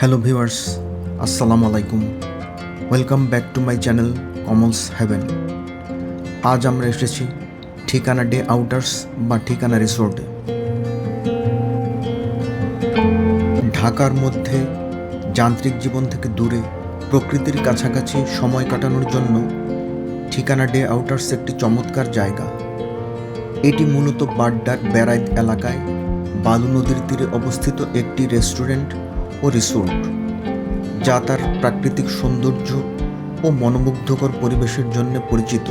Hello viewers আসসালামু আলাইকুম welcome back to my channel Kamal's haven আজ আমরা এসেছি ঠিকানা ডে আউটার্স বা ঠিকানা রিসোর্টে ঢাকার মধ্যে যান্ত্রিক জীবন থেকে দূরে প্রকৃতির কাছাকাছি সময় কাটানোর জন্য ঠিকানা ডে আউটার্স একটি চমৎকার জায়গা। এটি মূলত বাড্ডার বেড়াইত এলাকায় বালু নদীর তীরে অবস্থিত একটি রেস্টুরেন্ট ও রিসোর্ট যা তার প্রাকৃতিক সৌন্দর্য ও মনোমুগ্ধকর পরিবেশের জন্য পরিচিত।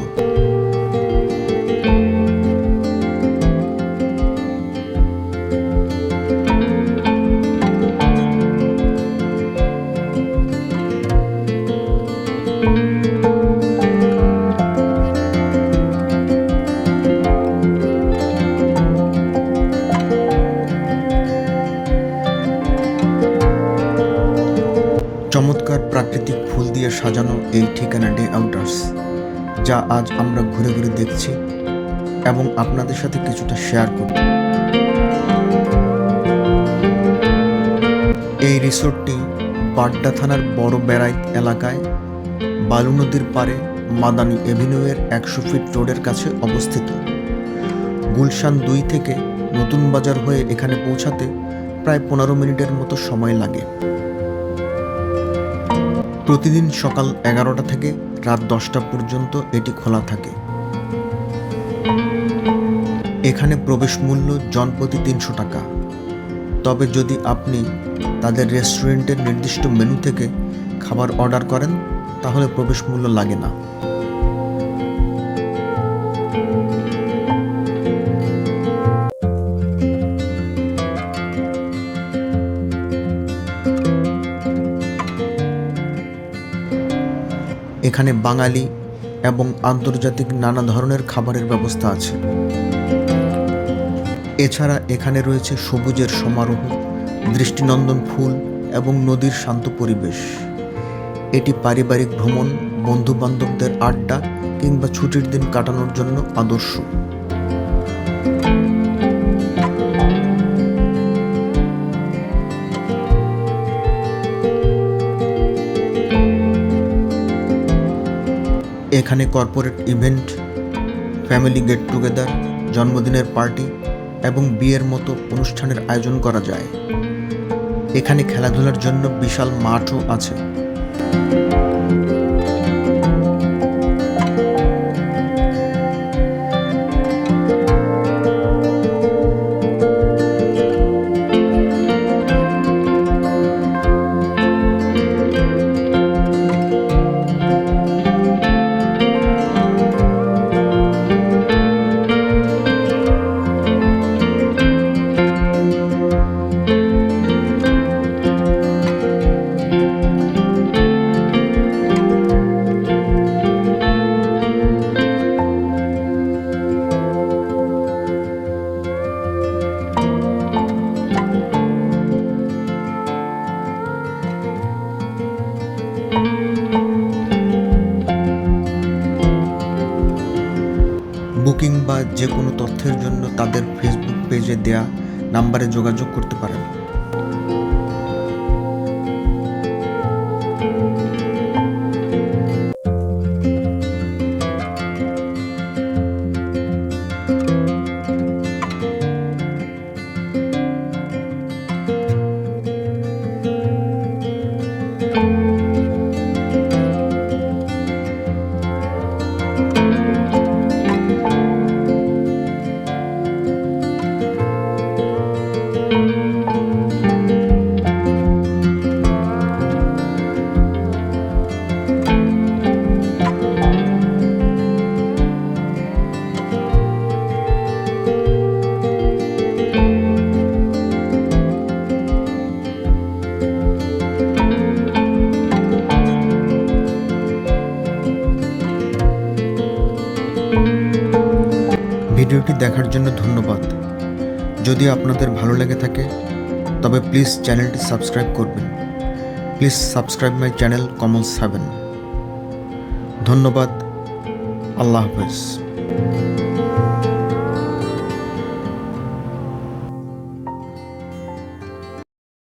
দিয়ে সাজানো এই ঠিকানা ডে আউটার্স, যা আজ আমরা ঘুরে ঘুরে দেখছি এবং আপনাদের সাথে কিছুটা শেয়ার করব। এই রিসোর্টটি বাড্ডা থানার বড় বেড়াইত এলাকায় বালু নদীর পারে মাদানি এভিনিউয়ের একশো ফিট রোডের কাছে অবস্থিত। গুলশান দুই থেকে নতুন বাজার হয়ে এখানে পৌঁছাতে প্রায় পনেরো মিনিটের মতো সময় লাগে। প্রতিদিন সকাল এগারোটা থেকে রাত দশটা পর্যন্ত এটি খোলা থাকে। এখানে প্রবেশ মূল্য জনপ্রতি তিনশো টাকা। তবে যদি আপনি তাদের রেস্টুরেন্টের নির্দিষ্ট মেনু থেকে খাবার অর্ডার করেন, তাহলে প্রবেশ মূল্য লাগে না। এখানে বাঙালি এবং আন্তর্জাতিক নানা ধরনের খাবারের ব্যবস্থা আছে। এছাড়া এখানে রয়েছে সবুজের সমারোহ, দৃষ্টিনন্দন ফুল এবং নদীর শান্ত পরিবেশ। এটি পারিবারিক ভ্রমণ, বন্ধুবান্ধবদের আড্ডা কিংবা ছুটির দিন কাটানোর জন্য আদর্শ। এখানে corporate event family get together জন্মদিনের পার্টি এবং বিয়ের মতো অনুষ্ঠানের আয়োজন করা যায়। এখানে খেলাধুলার জন্য বিশাল মাঠও আছে। বুকিং বা যে কোনো তথ্যের জন্য তাদের ফেসবুক পেজে দেয়া নাম্বারে যোগাযোগ করতে পারেন। ভিডিওটি দেখার জন্য ধন্যবাদ। যদি আপনাদের ভালো লেগে থাকে, তবে প্লিজ চ্যানেলটি সাবস্ক্রাইব করবেন। Please subscribe my channel Kamal seven. ধন্যবাদ। আল্লাহ হাফেজ।